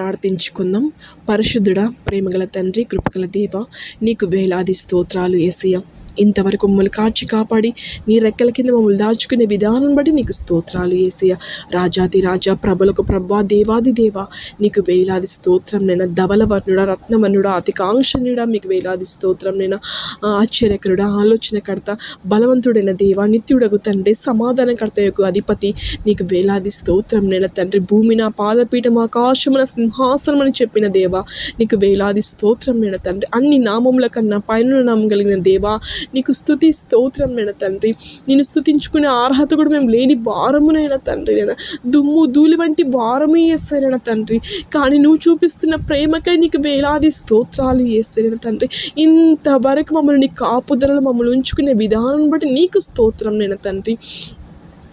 ప్రార్థించుకుందాం. పరిశుద్ధుడ ప్రేమగల తండ్రి కృపగల దేవ నీకు వేలాది స్తోత్రాలు ఏసయ్య. ఇంతవరకు మమ్మల్ని కాచి కాపాడి నీ రెక్కల కింద మమ్మల్ని దాచుకునే విధానం బట్టి నీకు స్తోత్రాలు ఏసయ్య. రాజాది రాజా ప్రభలకు ప్రభా దేవాది దేవ నీకు వేలాది స్తోత్రం నేను. ధవలవర్ణుడా రత్నవర్ణుడా అతికాంక్షనుడా మీకు వేలాది స్తోత్రం నేను. ఆశ్చర్యకరుడా ఆలోచనకర్త బలవంతుడైన దేవ నిత్యుడగు తండ్రి సమాధానకర్త యొక్క అధిపతి నీకు వేలాది స్తోత్రం నేను. తండ్రి భూమి నా పాదపీఠం ఆకాశమున సింహాసనం అని చెప్పిన దేవ నీకు వేలాది స్తోత్రం నేను. తండ్రి అన్ని నామముల కన్నా పైన నామం కలిగిన దేవా నీకు స్థుతి స్తోత్రం నేను తండ్రి. నేను స్థుతించుకునే అర్హత కూడా మేము లేని భారమునైనా తండ్రి నేను దుమ్ము ధూళి వంటి భారమే వేస్తానైనా తండ్రి. కానీ నువ్వు చూపిస్తున్న ప్రేమకై నీకు వేలాది స్తోత్రాలు వేస్తానైనా తండ్రి. ఇంతవరకు మమ్మల్ని నీ కాపుదలలో మమ్మల్ని ఉంచుకునే విధానం బట్టి నీకు స్తోత్రం నేను తండ్రి.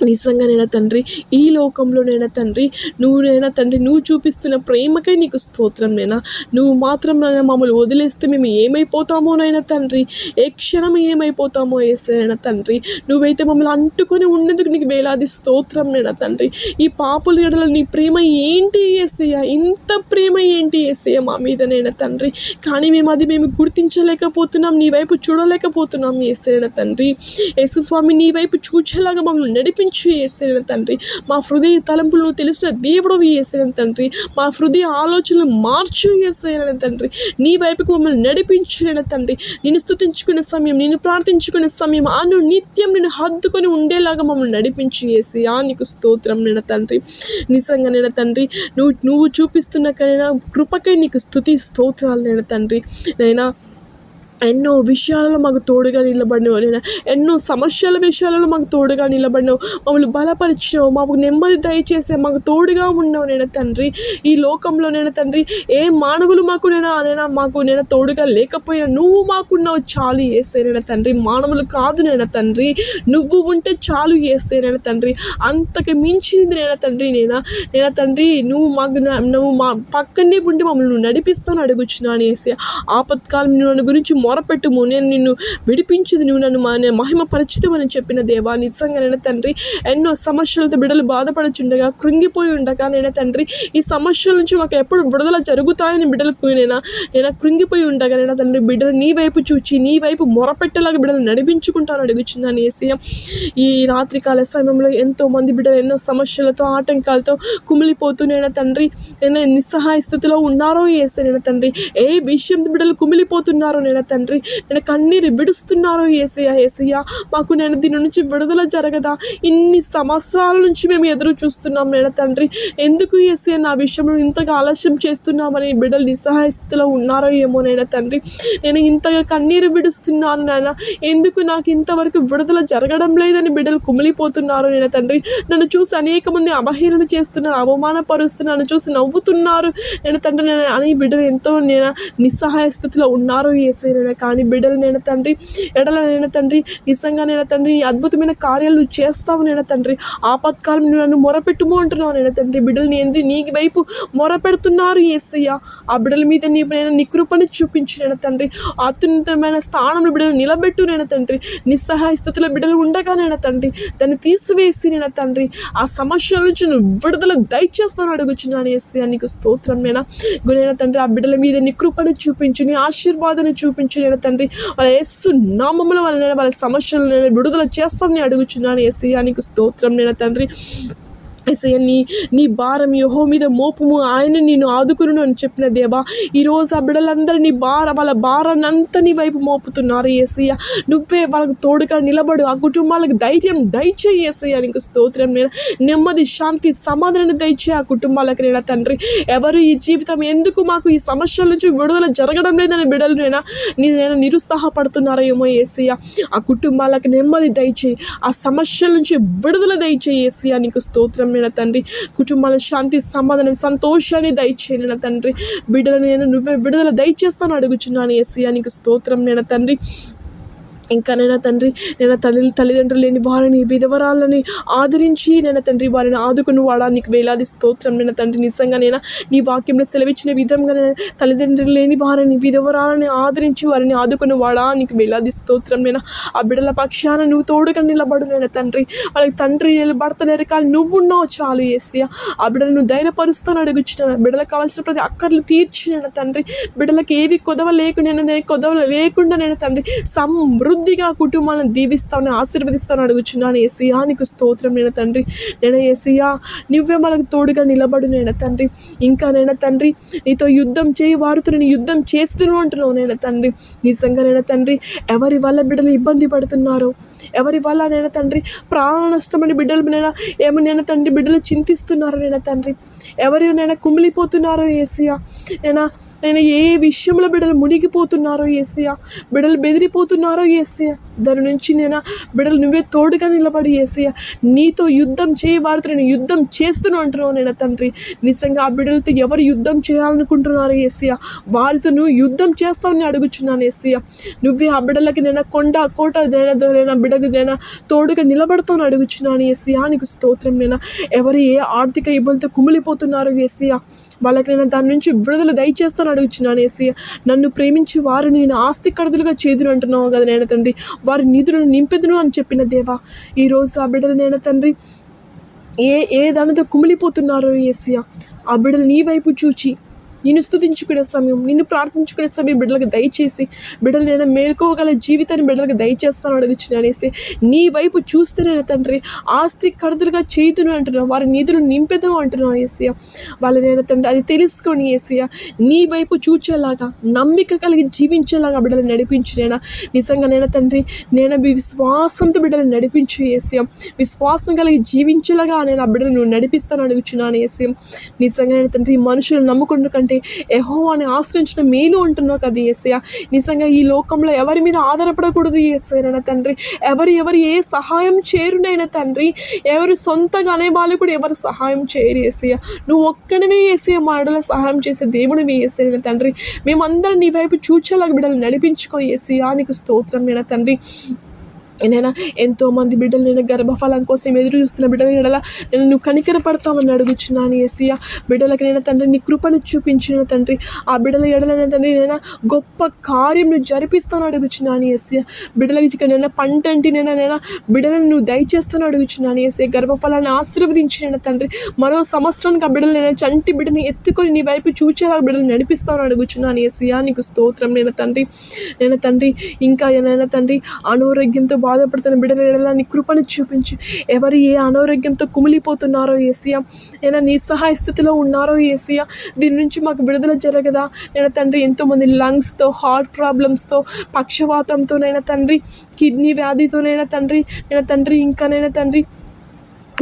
నిజంగానైనా తండ్రి? ఈ లోకంలోనైనా తండ్రి? నువ్వునైనా తండ్రి? నువ్వు చూపిస్తున్న ప్రేమకై నీకు స్తోత్రం నైనా? నువ్వు మాత్రం నైనా మమ్మల్ని వదిలేస్తే మేము ఏమైపోతామోనైనా తండ్రి? ఏ క్షణం ఏమైపోతామో వేసేనైనా తండ్రి? నువ్వైతే మమ్మల్ని అంటుకొని ఉన్నందుకు నీకు వేలాది స్తోత్రం నైనా తండ్రి? ఈ పాపుల ఎడల నీ ప్రేమ ఏంటి ఏసయ్య? ఇంత ప్రేమ ఏంటి ఏసయ్య మా మీదనైనా తండ్రి? కానీ మేము అది మేము గుర్తించలేకపోతున్నాం నీ వైపు చూడలేకపోతున్నాం ఏసైనా తండ్రి. యేసు స్వామి నీ వైపు చూచేలాగా మమ్మల్ని నడిపించు ఏసైన తండ్రి. మా హృదయ తలంపులు నువ్వు తెలిసిన దేవుడు ఏసైన తండ్రి. మా హృదయ ఆలోచనలు మార్చు ఏసైన తండ్రి. నీ వైపుకు మమ్మల్ని నడిపించిన తండ్రి. నేను స్థుతించుకునే సమయం నేను ప్రార్థించుకునే సమయం అను నిత్యం నేను హద్దుకొని ఉండేలాగా మమ్మల్ని నడిపించి ఏసి ఆ నీకు స్తోత్రం నేను తండ్రి. నిజంగా నేను తండ్రి నువ్వు నువ్వు చూపిస్తున్న కైనా కృపకై నీకు స్థుతి స్తోత్రాలు నేను తండ్రి. నైనా ఎన్నో విషయాలలో మాకు తోడుగా నిలబడినావు నేను ఎన్నో సమస్యల విషయాలలో మాకు తోడుగా నిలబడినావు. మమ్మల్ని బలపరిచినావు మాకు నెమ్మది దయచేసే మాకు తోడుగా ఉన్నావు నేను తండ్రి. ఈ లోకంలో నేను తండ్రి ఏ మానవులు మాకు నేను నేను మాకు నేను తోడుగా లేకపోయినా నువ్వు మాకున్నావు చాలు వేస్తే నేను తండ్రి. మానవులు కాదు నేను తండ్రి. నువ్వు ఉంటే చాలు వేస్తే నేను తండ్రి. అంతకు మించింది నేను తండ్రి నేను? నేను తండ్రి నువ్వు మాకు నువ్వు మా పక్కనే ఉండి మమ్మల్ని నడిపిస్తాను అడుగుచున్నాను వేసి ఆపత్కాలం నన్ను గురించి మొరపెట్టుము నేను నిన్ను విడిపించింది నువ్వు నన్ను మా నేను మహిమ పరిచితమని చెప్పిన దేవా నిజంగా నేను తండ్రి. ఎన్నో సమస్యలతో బిడ్డలు బాధపడుచుండగా కృంగిపోయి ఉండగా నేను తండ్రి. ఈ సమస్యల నుంచి మాకు ఎప్పుడు విడుదల జరుగుతాయని బిడ్డలకు నేను నేను కృంగిపోయి ఉండగా నేను తండ్రి. బిడ్డలు నీ వైపు చూచి నీ వైపు మొరపెట్టేలాగా బిడ్డలు నడిపించుకుంటాను అడుగుచున్నాను ఏసీఎం ఈ రాత్రికాల సమయంలో ఎంతో మంది బిడ్డలు ఎన్నో సమస్యలతో ఆటంకాలతో కుమిలిపోతూ నేను తండ్రి. నేను నిస్సహాయ స్థితిలో ఉన్నారో ఏసే నేను తండ్రి. ఏ విషయం బిడ్డలు కుమిలిపోతున్నారో నేను తండ్రి. తండ్రి నేను కన్నీరు విడుస్తున్నారో ఏసయ్య ఏసయ్య. మాకు నేను దీని నుంచి విడుదల జరగదా? ఇన్ని సంవత్సరాల నుంచి మేము ఎదురు చూస్తున్నాం నేను తండ్రి. ఎందుకు ఏసయ్య నా విషయంలో ఇంతగా ఆలస్యం చేస్తున్నామని బిడ్డలు నిస్సహాయ స్థితిలో ఉన్నారో ఏమో నేను తండ్రి. నేను ఇంతగా కన్నీరు విడుస్తున్నాను నాయన. ఎందుకు నాకు ఇంతవరకు విడుదల జరగడం లేదని బిడ్డలు కుమిలిపోతున్నారు నేను తండ్రి. నన్ను చూసి అనేక మంది అవహేళన చేస్తున్నారు అవమానపరుస్తున్నారు నన్ను చూసి నవ్వుతున్నారు. నేను తండ్రి నేను అని బిడ్డలు ఎంతో నేను నిస్సహాయ స్థితిలో ఉన్నారో ఉన్నారు ఏసైనా కానీ బిడ్డలు నేను తండ్రి ఎడల నేను తండ్రి నిజంగా నేను తండ్రి అద్భుతమైన కార్యాలు నువ్వు చేస్తావు నేను తండ్రి. ఆపత్కాలం నువ్వు నన్ను మొరపెట్టుము అంటున్నావు నేను తండ్రి. బిడ్డలు నీ ఎందు నీ వైపు మొరపెడుతున్నారు ఏసయ్య ఆ బిడ్డల మీద నీ నేను నీ చూపించు నేను తండ్రి. అత్యున్నతమైన స్థానంలో బిడ్డలు నిలబెట్టు నేను తండ్రి. నిస్సహాయ స్థితిలో బిడ్డలు ఉండగా నేను తండ్రి. దాన్ని తీసివేసి నేను తండ్రి. ఆ సమస్యల నుంచి నువ్వు విడుదల దయచేస్తాను అడుగుచున్నాను ఎస్సీ నీకు స్తోత్రం నేను గురైన తండ్రి ఆ బిడ్డల మీద నీ కృపను చూపించు నీ ఆశీర్వాదాన్ని చూపించు. నేను తండ్రి. వాళ్ళ ఎస్సు నామముల వలన వాళ్ళ సమస్యలను విడుదల చేస్తానని అడుగుచున్నాను. ఎస్సీ నీకు స్తోత్రం నేను తండ్రి. ఎస్ఐ నీ నీ భారం యహో మీద మోపము. ఆయన నేను ఆదుకును అని చెప్పిన దేవా ఈరోజు ఆ బిడ్డలందరూ నీ భార వాళ్ళ భారాన్ని అంతా నీ వైపు మోపుతున్నారు ఏసయ్య. నువ్వే వాళ్ళకు తోడుగా నిలబడు. ఆ కుటుంబాలకు ధైర్యం దయచేయి ఏసయ్య. నీకు స్తోత్రం నేను. నెమ్మది శాంతి సమాధానం దయచేయి ఆ కుటుంబాలకు నేను తండ్రి. ఎవరు ఈ జీవితం ఎందుకు మాకు ఈ సమస్యల నుంచి విడుదల జరగడం లేదని బిడ్డలు నేను? నీ నేను ఏమో ఏసయ్య. ఆ కుటుంబాలకు నెమ్మది దయచేయి. ఆ సమస్యల నుంచి విడుదల దయచేయి ఏసయ్య. నీకు స్తోత్రం నా తండ్రి కుటుంబాల శాంతి సమాధానం సంతోషాన్ని దయచేయండి నా తండ్రి బిడ్డలను నేను నువ్వే విడుదల దయచేస్తాను అడుగుచున్నాను. ఏసయ్య నీకు స్తోత్రం నేను తండ్రి. ఇంకా నేను తండ్రి నేను తల్లి తల్లిదండ్రులు లేని వారిని విధవరాలని ఆదరించి నేను తండ్రి వారిని ఆదుకుని వాడా. నీకు వేలాది స్తోత్రం. నేను తండ్రి నిజంగా నేను? నీ వాక్యంలో సెలవిచ్చిన విధంగా నేను తల్లిదండ్రులు లేని వారిని విధవరాలని ఆదరించి వారిని ఆదుకుని వాడా. నీకు వేలాది స్తోత్రం. నేను ఆ బిడ్డల పక్షాన నువ్వు తోడుగా నిలబడు. నేను తండ్రి వాళ్ళకి తండ్రి భర్త లేరు కానీ నువ్వు ఉన్నావు. చాలు ఏసియా ఆ బిడ్డను నువ్వు ధైర్యపరుస్తాను అడుగుచున్నాను. బిడ్డలకు కావాల్సిన ప్రతి అక్కర్లు తీర్చి. నేను తండ్రి బిడ్డలకు ఏవి కొదవ లేకుండా నేను కొదవ లేకుండా నేను తండ్రి సమృద్ధిగా కుటుంబాలను దీవిస్తాను ఆశీర్వదిస్తాను అడుగుచున్నాను. ఏసియా నీకు స్తోత్రం నేను తండ్రి. నేను ఏసియా నువ్వే మనకు తోడుగా నిలబడు నేను తండ్రి. ఇంకా నేను తండ్రి నీతో యుద్ధం చేయి వారితో నేను యుద్ధం చేస్తూనే ఉంటున్నావు నేను తండ్రి. నిజంగా నేను తండ్రి ఎవరి వల్ల బిడ్డలు ఇబ్బంది పడుతున్నారో ఎవరి వల్ల నేను తండ్రి ప్రాణ నష్టమైన బిడ్డలు నేను ఏమో నేను తండ్రి బిడ్డలు చింతిస్తున్నారు నేను తండ్రి? ఎవరు నేను కుమిలిపోతున్నారో ఏసియా నేను నేను ఏ విషయంలో బిడ్డలు మునిగిపోతున్నారో ఏసియా బిడ్డలు బెదిరిపోతున్నారో ఏసియా దాని నుంచి నేను బిడ్డలు నువ్వే తోడుగా నిలబడి ఏసియా నీతో యుద్ధం చేయ వారితో నేను యుద్ధం చేస్తూనే అంటున్నావు నేను తండ్రి. నిజంగా ఆ బిడ్డలతో ఎవరు యుద్ధం చేయాలనుకుంటున్నారో ఏసియా వారితో నువ్వు యుద్ధం చేస్తావని అడుగుచున్నాను ఏసియా నువ్వే ఆ బిడ్డలకి నేను కొండ కోట నేను బిడ్డని నేను తోడుగా నిలబడతాను అడుగుచున్నాను ఏసియా నీకు స్తోత్రం నేను. ఎవరు ఏ ఆర్థిక ఇబ్బందితో కుమిలిపోతున్నారో ఏసియా వాళ్ళకి నేను దాని నుంచి విడుదల దయచేస్తాను అడుగుచున్నాను ఎస్సియా నన్ను ప్రేమించి వారు నేను ఆస్తి కడుదలుగా చేదును అంటున్నావు కదా నేను తండ్రి. వారి నిధులను నింపెదును అని చెప్పిన దేవా. ఈరోజు ఆ బిడ్డలు నేను తండ్రి ఏ ఏ దానితో కుమిలిపోతున్నారో ఏసియా ఆ బిడ్డలు నీ వైపు చూచి నిన్ను స్థుతించుకునే సమయం నిన్ను ప్రార్థించుకునే సమయం బిడ్డలకు దయచేసి బిడ్డలు నేను మేల్కోగల జీవితాన్ని బిడ్డలకు దయచేస్తాను అడుగుచ్చు అనేసి నీ వైపు చూస్తే నేను తండ్రి ఆస్తి కడుదలుగా చేతును అంటున్నావు వారి నిధులు నింపెదం అంటున్నావు ఏసయ్య. వాళ్ళు నేను తండ్రి అది తెలుసుకొని ఏసయ్య. నీ వైపు చూచేలాగా నమ్మిక కలిగి జీవించేలాగా బిడ్డలు నడిపించు నేను నిజంగా నేను తండ్రి నేను విశ్వాసంతో బిడ్డలు నడిపించు ఏసయ్య. విశ్వాసం కలిగి జీవించేలాగా నేను ఆ బిడ్డలు నువ్వు నడిపిస్తాను అడుగుచున్నాను ఏసయ్య. నిజంగా నేను తండ్రి మనుషులు నమ్ముకుంటు కంటే ఎహో అని ఆశ్రయించిన మేలు అంటున్నావు కదా ఏసయ్య. నిజంగా ఈ లోకంలో ఎవరి మీద ఆధారపడకూడదు ఏసైనా తండ్రి. ఎవరు ఎవరు ఏ సహాయం చేరునైనా తండ్రి ఎవరు సొంతంగా అనే వాళ్ళు కూడా ఎవరు సహాయం చేయరు ఏసయ్య. నువ్వు ఒక్కడమే ఏసయ్య మా సహాయం చేసే దేవుడివి ఏసైనా తండ్రి. మేమందరం నీ వైపు చూచేలాగా బిడ్డలు నడిపించుకో ఏసయ్య. నీకు స్తోత్రం నేను తండ్రి. నేను? ఎంతోమంది బిడ్డలు నేను గర్భఫలం కోసం ఎదురు చూస్తున్న బిడ్డలు ఎడల నేను నువ్వు కనికర పడతామని అడుగుచున్నాను ఏసియా బిడ్డలకి నేను తండ్రి నీ కృపను చూపించిన తండ్రి. ఆ బిడ్డల ఎడలైన తండ్రి నేను గొప్ప కార్యం నువ్వు జరిపిస్తాను అడుగుచున్నాను ఏసియా బిడ్డలకి ఇక్కడ నేను పంటంటి నేను నేను బిడ్డలను నువ్వు దయచేస్తాను అడుగుచున్నాను ఏసియా గర్భఫలాన్ని ఆశీర్వదించిన తండ్రి. మరో సంవత్సరానికి ఆ బిడ్డలు నేను చంటి బిడ్డని ఎత్తుకొని నీ వైపు చూచేలా బిడ్డలు నడిపిస్తాను అడుగుచున్నాను ఏసియా నీకు స్తోత్రం నేను తండ్రి. నేను తండ్రి ఇంకా ఏనైనా తండ్రి అనారోగ్యంతో బాధపడుతున్న బిడ్డల ఎడల నీ కృపను చూపించి. ఎవరు ఏ అనారోగ్యంతో కుమిలిపోతున్నారో ఏసియా నేను నిస్సహాయ స్థితిలో ఉన్నారో ఏసియా దీని నుంచి మాకు విడుదల జరగదా? నేను తండ్రి ఎంతోమంది లంగ్స్తో హార్ట్ ప్రాబ్లమ్స్తో పక్షవాతంతోనైనా తండ్రి కిడ్నీ వ్యాధితోనైనా తండ్రి నేను తండ్రి ఇంకానైనా తండ్రి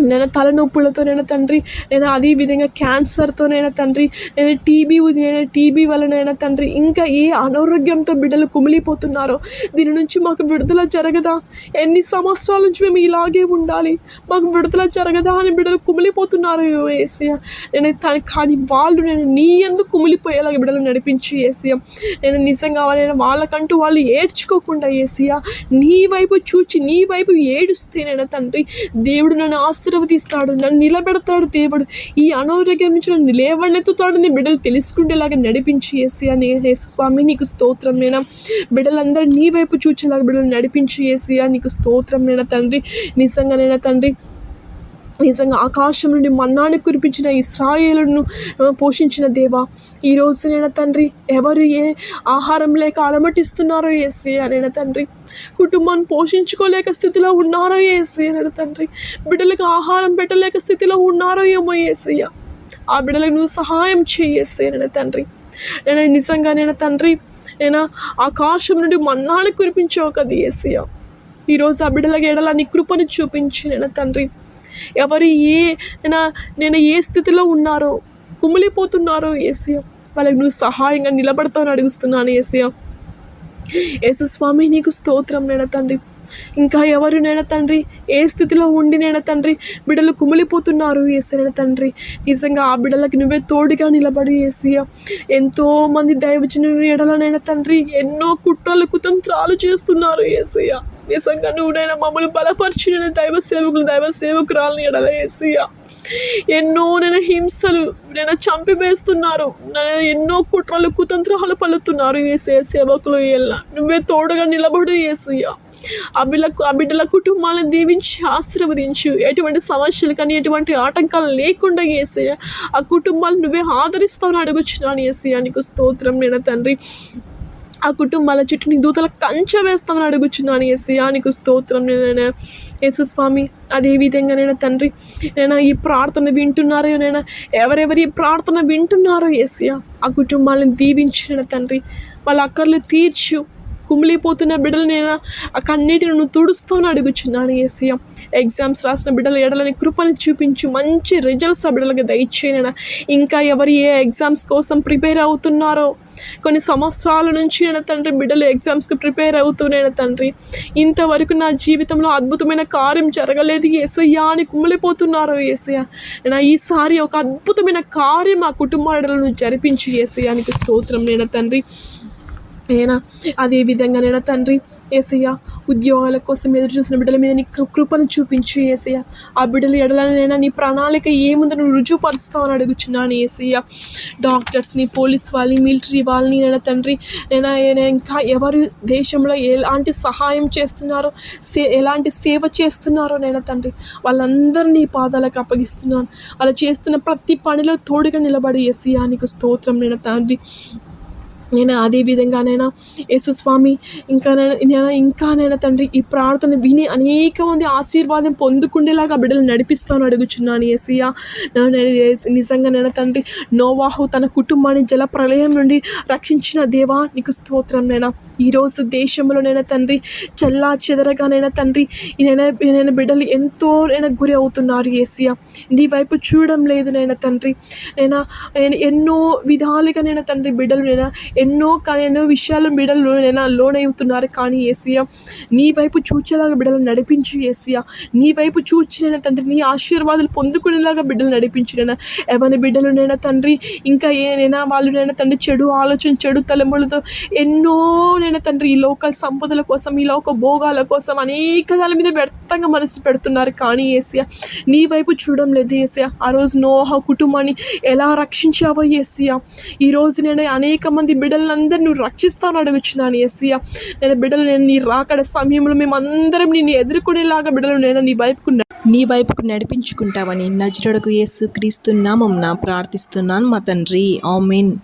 నేను తలనొప్పులతోనైనా తండ్రి నేను అదే విధంగా క్యాన్సర్తోనైనా తండ్రి నేను టీబీ నేను టీబీ వలనైనా తండ్రి ఇంకా ఏ అనారోగ్యంతో బిడ్డలు కుమిలిపోతున్నారో దీని నుంచి మాకు విడుదల జరగదా? ఎన్ని సంవత్సరాల నుంచి మేము ఇలాగే ఉండాలి? మాకు విడుదల జరగదా అని బిడ్డలు కుమిలిపోతున్నారు ఏసీ నేను త- కానీ వాళ్ళు నేను నీ ఎందుకు కుమిలిపోయేలాగా బిడ్డలు నడిపించి ఏసీఎం నేను నిజంగా వాళ్ళైనా వాళ్ళకంటూ వాళ్ళు ఏడ్చుకోకుండా ఏసీయ నీ వైపు చూచి నీ వైపు ఏడుస్తేనైనా తండ్రి దేవుడు నన్ను ఆశీర్వదిస్తాడు నన్ను నిలబెడతాడు దేవుడు. ఈ అనారోగ్యం నుంచి నన్ను లేవనెత్తుతాడు నీ బిడ్డలు తెలుసుకునేలాగా నడిపించి ఏసి అని యేసు స్వామి నీకు స్తోత్రం బిడ్డలందరూ నీ వైపు చూచేలాగా బిడ్డలు నడిపించి ఏసి నీకు స్తోత్రం నేనా తండ్రి. నిజంగానేనా తండ్రి నిజంగా ఆకాశం నుండి మన్నాన్ని కురిపించిన ఇస్రాయేలును పోషించిన దేవా ఈరోజు నేను తండ్రి ఎవరు ఏ ఆహారం లేక అలమటిస్తున్నారో ఏసీ నేను తండ్రి. కుటుంబాన్ని పోషించుకోలేక స్థితిలో ఉన్నారో ఏసీ నేను తండ్రి. బిడ్డలకు ఆహారం పెట్టలేక స్థితిలో ఉన్నారో ఏమో ఏసయ్య ఆ బిడ్డలకు నువ్వు సహాయం చేయేసే నేను తండ్రి. నేను నిజంగా నేను తండ్రి నేను ఆకాశం నుండి మన్నాన్ని కురిపించావు కదా ఏసయ్య ఈరోజు ఆ బిడ్డలకి ఎడల నీ కృపను చూపించి నేను తండ్రి. ఎవరు ఏ నేను నేను ఏ స్థితిలో ఉన్నారో కుమిలిపోతున్నారో ఏసీ వాళ్ళకి నువ్వు సహాయంగా నిలబడతావు అడుగుస్తున్నాను ఏసీ యేసు స్వామి నీకు స్తోత్రం నేను తండ్రి. ఇంకా ఎవరు నేన తండ్రి? ఏ స్థితిలో ఉండి నేను తండ్రి? బిడ్డలు కుమిలిపోతున్నారు ఏసైన తండ్రి. నిజంగా ఆ బిడ్డలకి నువ్వే తోడుగా నిలబడి ఏసీ ఎంతో మంది దైవజనుని ఎడలనైనా తండ్రి. ఎన్నో కుట్రలు కుతంత్రాలు చేస్తున్నారు ఏసయ్య. నిజంగా నువ్వునైనా మమ్మల్ని బలపరిచిన దైవ సేవకులు దైవ సేవకురాలని ఎడల ఏసయ్య. ఎన్నో నేను హింసలు నేను చంపివేస్తున్నారు. నేను ఎన్నో కుట్రలు కుతంత్రాలు పలుతున్నారు ఏసే సేవకులు ఎలా నువ్వే తోడుగా నిలబడు ఏసయ్య. ఆ బిడ్డలకు ఆ బిడ్డల కుటుంబాలను దీవించి ఆశీర్వదించు. ఎటువంటి సమస్యలు కానీ ఎటువంటి ఆటంకాలు లేకుండా ఏసయ్య. ఆ కుటుంబాలు నువ్వే ఆదరిస్తావు అడుగుచున్నాను ఏసయ్య. నీకు స్తోత్రం నేను తండ్రి. ఆ కుటుంబాల చుట్టూ నీ దూతల కంచె వేస్తామని అడుగుచున్నాను ఏసయ్యా నీకు స్తోత్రం నేను యేసు స్వామి అదే విధంగా నేను తండ్రి నేను ఈ ప్రార్థన వింటున్నారో నేను? ఎవరెవరి ప్రార్థన వింటున్నారో ఏసయ్యా ఆ కుటుంబాలను దీవించిన తండ్రి వాళ్ళ అక్కర్లు తీర్చు. కుమిలిపోతున్న బిడ్డలు నేను? ఆ కన్నీటిని నువ్వు తుడుస్తావని అడుగుచున్నాను ఏసీఎం ఎగ్జామ్స్ రాసిన బిడ్డల ఎడలని కృపను చూపించు. మంచి రిజల్ట్స్ ఆ బిడ్డలకు దయచేయన ఇంకా ఎవరు ఏ ఎగ్జామ్స్ కోసం ప్రిపేర్ అవుతున్నారో కొన్ని సంవత్సరాల నుంచి నేను తండ్రి బిడ్డలు ఎగ్జామ్స్కి ప్రిపేర్ అవుతున్నాను తండ్రి ఇంతవరకు నా జీవితంలో అద్భుతమైన కార్యం జరగలేదు. ఏసయ్యా అని కుమ్మలిపోతున్నారు ఏసయ్య. నేను ఈసారి ఒక అద్భుతమైన కార్యం ఆ కుటుంబాలను జరిపించి ఏసయ్యానికి స్తోత్రం నేను తండ్రి? అయినా అదే విధంగా నేను తండ్రి ఏసయ్య ఉద్యోగాల కోసం ఎదురు చూసిన బిడ్డల మీద నీ కృ- కృపను చూపించు ఏసయ్య. ఆ బిడ్డలు ఎడలనైనా నీ ప్రణాళిక ఏముందో నువ్వు రుజువుపరుస్తావని అడుగుచున్నాను ఏసయ్య. డాక్టర్స్ని పోలీస్ వాళ్ళని మిలిటరీ వాళ్ళని నేను తండ్రి నేను ఇంకా ఎవరు దేశంలో ఎలాంటి సహాయం చేస్తున్నారో సే ఎలాంటి సేవ చేస్తున్నారో నేను తండ్రి వాళ్ళందరినీ పాదాలకు అప్పగిస్తున్నాను. వాళ్ళు చేస్తున్న ప్రతి పనిలో తోడుగా నిలబడి ఏసయ్య. నీకు స్తోత్రం నేను తండ్రి. నేను అదే విధంగానైనా యేసుస్వామి ఇంకా నేను- ఇంకా నేను తండ్రి ఈ ప్రార్థన విని అనేక మంది ఆశీర్వాదం పొందుకుండేలాగా బిడ్డలు నడిపిస్తాను అడుగుచున్నాను ఏసీయా నా- నిజంగా నేను తండ్రి నోవాహు తన కుటుంబాన్ని జల ప్రళయం నుండి రక్షించిన దేవా నీకు స్తోత్రం నేను. ఈరోజు దేశంలో నేను తండ్రి చల్లా చెదరగానైనా తండ్రి నేను బిడ్డలు ఎంతో నేను గురి అవుతున్నారు ఏసియా నీ వైపు చూడడం లేదు నేను తండ్రి. నేను నేను ఎన్నో విధాలుగా నేను తండ్రి బిడ్డలు నేను ఎన్నో ఎన్నో విషయాలు బిడ్డలు నేను లోన్ అవుతున్నారు. కానీ ఏసియా నీ వైపు చూచేలాగా బిడ్డలు నడిపించు ఏసియా నీ వైపు చూచినైనా తండ్రి నీ ఆశీర్వాదాలు పొందుకునేలాగా బిడ్డలు నడిపించినైనా ఎవరి బిడ్డలునైనా తండ్రి ఇంకా ఏనైనా వాళ్ళునైనా తండ్రి చెడు ఆలోచన చెడు తలంపులతో ఎన్నోనైనా తండ్రి ఈ లోకల్ సంపదల కోసం ఈ లోక భోగాల కోసం అనేక దాని మీద వ్యర్థంగా మనసు పెడుతున్నారు. కానీ ఏసియా నీ వైపు చూడడం లేదు ఏసియా ఆ రోజు నోహ కుటుంబాన్ని ఎలా రక్షించావో ఏసియా ఈరోజు నేను అనేక మంది బిడ్డలందరూ నువ్వు రక్షిస్తాను అడుగుచున్నాను ఏసియా నేను బిడ్డలు నేను నీ రాకడ సమయంలో మేమందరం నిన్ను ఎదుర్కొనేలాగా బిడ్డలు నేను నీ వైపుకు నీ వైపుకు నడిపించుకుంటావని నజరుడకు యేసు క్రీస్తు నామం ప్రార్థిస్తున్నాను మా తండ్రి. ఆమెన్.